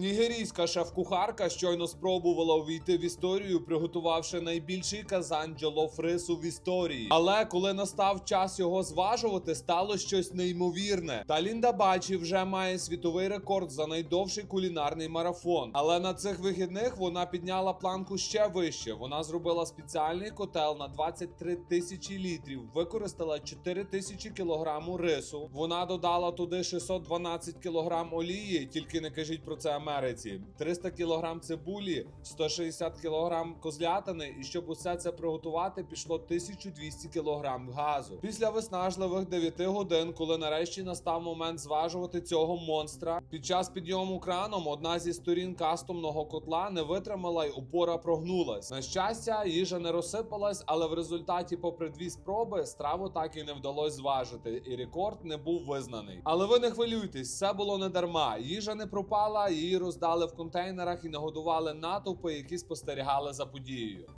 You Нігерійська шеф-кухарка щойно спробувала увійти в історію, приготувавши найбільший казан джолофрису в історії. Але коли настав час його зважувати, стало щось неймовірне. Та Лінда Бачі вже має світовий рекорд за найдовший кулінарний марафон. Але на цих вихідних вона підняла планку ще вище. Вона зробила спеціальний котел на 23 тисячі літрів, використала 4 тисячі кілограму рису. Вона додала туди 612 кілограм олії. Тільки не кажіть про це Америці. 300 кілограм цибулі, 160 кілограм козлятини. І щоб усе це приготувати, пішло 1200 кілограм газу. Після виснажливих 9 годин, коли нарешті настав момент зважувати цього монстра, під час підйому краном одна зі сторін кастомного котла не витримала й опора прогнулась. На щастя, їжа не розсипалась, але в результаті, попри дві спроби, страву так і не вдалося зважити, і рекорд не був визнаний. Але ви не хвилюйтесь, все було не дарма. Їжа не пропала, її роздали в контейнерах і нагодували натовпи, які спостерігали за подією.